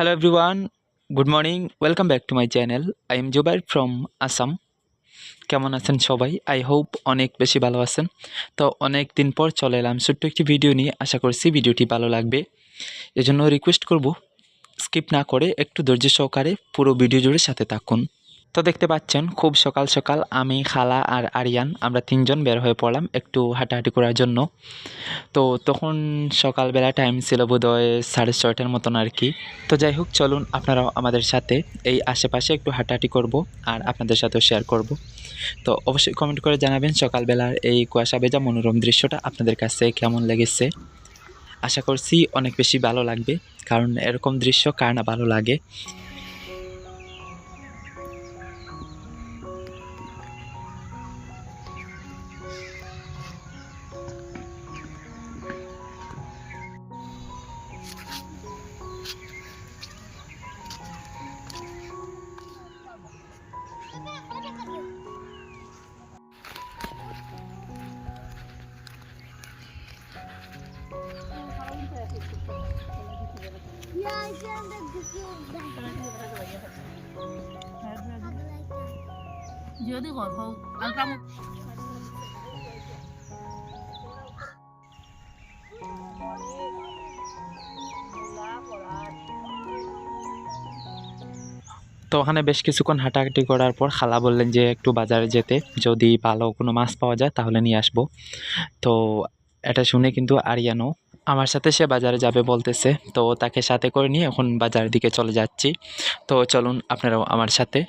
Hello everyone, good morning welcome back to my channel I am Jubair from Assam কেমন আছেন সবাই? I hope অনেক বেশি ভালো আছেন। তো অনেক দিন পর চলে এলাম ছোট্ট একটি ভিডিও নিয়ে। আশা করছি ভিডিওটি ভালো লাগবে। এজন্য রিকোয়েস্ট করব স্কিপ না করে একটু ধৈর্য সহকারে পুরো ভিডিও জুড়ে সাথে থাকুন। তো দেখতে পাচ্ছেন, খুব সকাল সকাল আমি, খালা আর আরিয়ান আমরা তিনজন বের হয়ে পড়লাম একটু হাঁটাহাঁটি করার জন্য। তো তখন সকালবেলা টাইম ছিল বোধহয় সাড়ে ছয়টার মতন আর কি। তো যাই হোক, চলুন আপনারাও আমাদের সাথে এই আশেপাশে একটু হাঁটাহাঁটি করব আর আপনাদের সাথেও শেয়ার করব। তো অবশ্যই কমেন্ট করে জানাবেন সকালবেলার এই কুয়াশা ভেজা মনোরম দৃশ্যটা আপনাদের কাছে কেমন লেগেছে। আশা করছি অনেক বেশি ভালো লাগবে, কারণ এরকম দৃশ্য কার না ভালো লাগে। Yeah, I can যদি গল্প আর তো ওখানে বেশ কিছুক্ষণ হাঁটাহাঁটি করার পর খালা বললেন যে একটু বাজারে যেতে, যদি ভালো কোনো মাছ পাওয়া যায় তাহলে নিয়ে আসব। তো এটা শুনে কিন্তু আরিয়ানো আমার সাথে সে বাজারে যাবে বলতেছে। তো তাকে সাথে করে নিয়ে এখন বাজারের দিকে চলে যাচ্ছি। তো চলুন আপনারাও আমার সাথে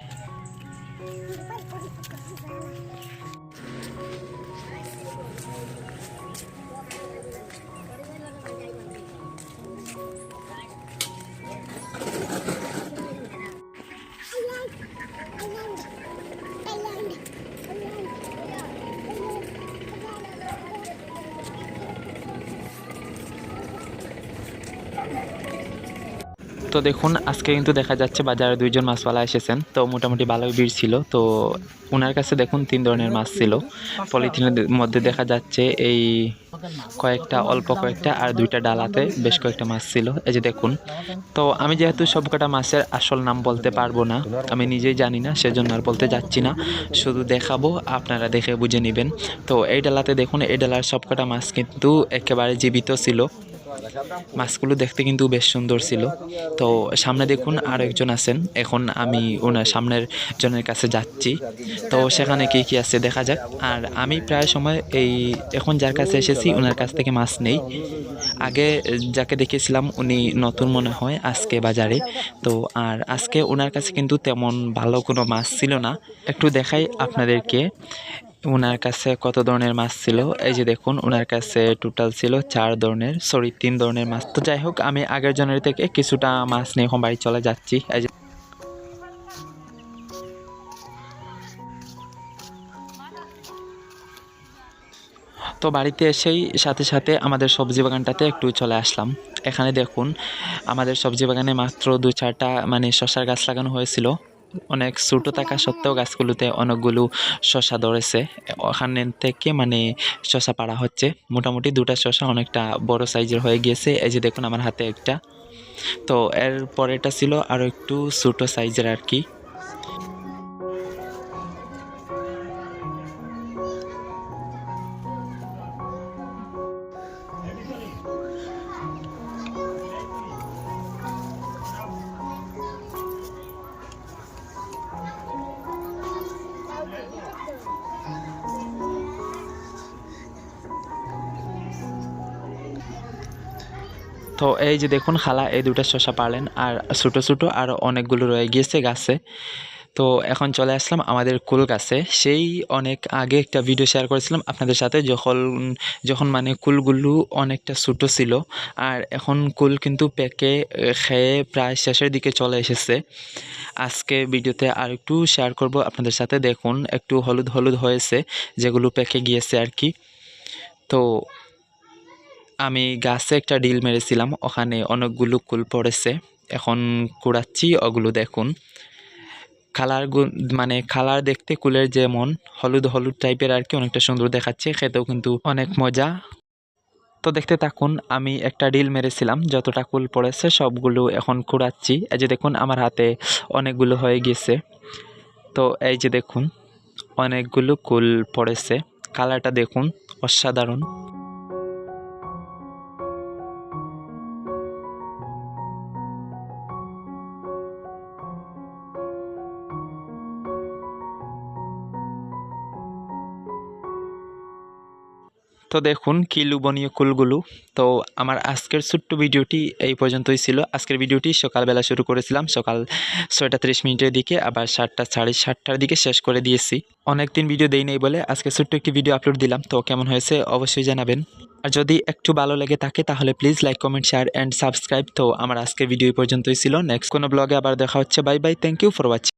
তো দেখুন, আজকে কিন্তু দেখা যাচ্ছে বাজারে দুইজন মাছওয়ালা এসেছেন। তো মোটামুটি ভালোই ভিড় ছিল। তো ওনার কাছে দেখুন তিন ধরনের মাছ ছিল। পলিথিনের মধ্যে দেখা যাচ্ছে এই কয়েকটা, অল্প কয়েকটা আর দুইটা ডালাতে বেশ কয়েকটা মাছ ছিল। এই যে দেখুন। তো আমি যেহেতু সবকটা মাছের আসল নাম বলতে পারব না, আমি নিজেই জানি না, সেজন্য আর বলতে যাচ্ছি না। শুধু দেখাবো, আপনারা দেখে বুঝে নেবেন। তো এই ডালাতে দেখুন, এই ডালার সবকটা মাছ কিন্তু একেবারে জীবিত ছিল। মাছগুলো দেখতে কিন্তু বেশ সুন্দর ছিল। তো সামনে দেখুন আর একজন আছেন। এখন আমি ওনার সামনের জনের কাছে যাচ্ছি। তো সেখানে কি কি আছে দেখা যাক। আর আমি প্রায় সময় এই এখন যার কাছে এসেছি, ওনার কাছ থেকে মাছ নেই। আগে যাকে দেখেছিলাম, উনি নতুন মনে হয় আজকে বাজারে। তো আর আজকে ওনার কাছে কিন্তু তেমন ভালো কোনো মাছ ছিল না। একটু দেখাই আপনাদেরকে। ওনার কাছে কত ধরনের মাছ ছিল? এই যে দেখুন ওনার কাছে টোটাল ছিল চার ধরনের সরি তিন ধরনের মাছ। তো যাই হোক, আমি আগের জনের থেকে কিছুটা মাছ নিয়ে এখন বাড়ি চলে যাচ্ছি। এই যে তো বাড়িতে এসেই সাথে সাথে আমাদের সবজি বাগানটাতে একটু চলে আসলাম। এখানে দেখুন, আমাদের সবজি বাগানে মাত্র দু চারটা মানে শশার গাছ লাগানো হয়েছিল। অনেক ছোটো থাকা সত্ত্বেও গাছগুলোতে অনেকগুলো শশা ধরেছে। ওখানে থেকে মানে শশা পাড়া হচ্ছে। মোটামুটি দুটা শশা অনেকটা বড় সাইজের হয়ে গিয়েছে। এই যে দেখুন আমার হাতে একটা। তো এর পরেটা ছিল আরও একটু ছোটো সাইজের আর কি। তো এই যে দেখুন খালা, এই দুটো শসা পারলেন আর ছোটো ছোটো আরও অনেকগুলো রয়ে গিয়েছে গাছে। তো এখন চলে আসলাম আমাদের কুল গাছে। সেই অনেক আগে একটা ভিডিও শেয়ার করেছিলাম আপনাদের সাথে, যখন যখন মানে কুলগুলো অনেকটা ছোটো ছিল। আর এখন কুল কিন্তু পেকে খেয়ে প্রায় শেষের দিকে চলে এসেছে। আজকে ভিডিওতে আর একটু শেয়ার করব আপনাদের সাথে। দেখুন, একটু হলুদ হলুদ হয়েছে, যেগুলো পেকে গিয়েছে আর কি। তো আমি গাছে একটা ডিল মেরেছিলাম, ওখানে অনেকগুলো কুল পড়েছে। এখন কুড়াচ্ছি, ওগুলো দেখুন। কালার মানে কালার দেখতে কুলের যেমন হলুদ হলুদ টাইপের আর কি অনেকটা সুন্দর দেখাচ্ছে, খেতেও কিন্তু অনেক মজা। তো দেখতে থাকুন, আমি একটা ডিল মেরেছিলাম, যতটা কুল পড়েছে সবগুলো এখন কুড়াচ্ছি। এই যে দেখুন, আমার হাতে অনেকগুলো হয়ে গেছে তো এই যে দেখুন, অনেকগুলো কুল পড়েছে। কালারটা দেখুন, অসাধারণ। তো দেখুন কি লুবনীয় কুলগুলো। তো আমার আজকের ছোট্ট ভিডিওটি এই পর্যন্তই ছিল। আজকের ভিডিওটি সকালবেলা শুরু করেছিলাম। সকাল ছয়টা তিরিশ মিনিটের দিকে, আবার সাতটা, সাড়ে সাতটার দিকে শেষ করে দিয়েছি। অনেক দিন ভিডিও দেই নেই বলে আজকে ছোট্ট একটি ভিডিও আপলোড দিলাম। তো কেমন হয়েছে অবশ্যই জানাবেন। আর যদি একটু ভালো লেগে থাকে তাহলে please like, comment, share, and subscribe. তো আমার আজকের ভিডিও পর্যন্তই ছিল। নেক্সট কোনো ব্লগে আবার দেখা হচ্ছে। Bye bye. Thank you for watching.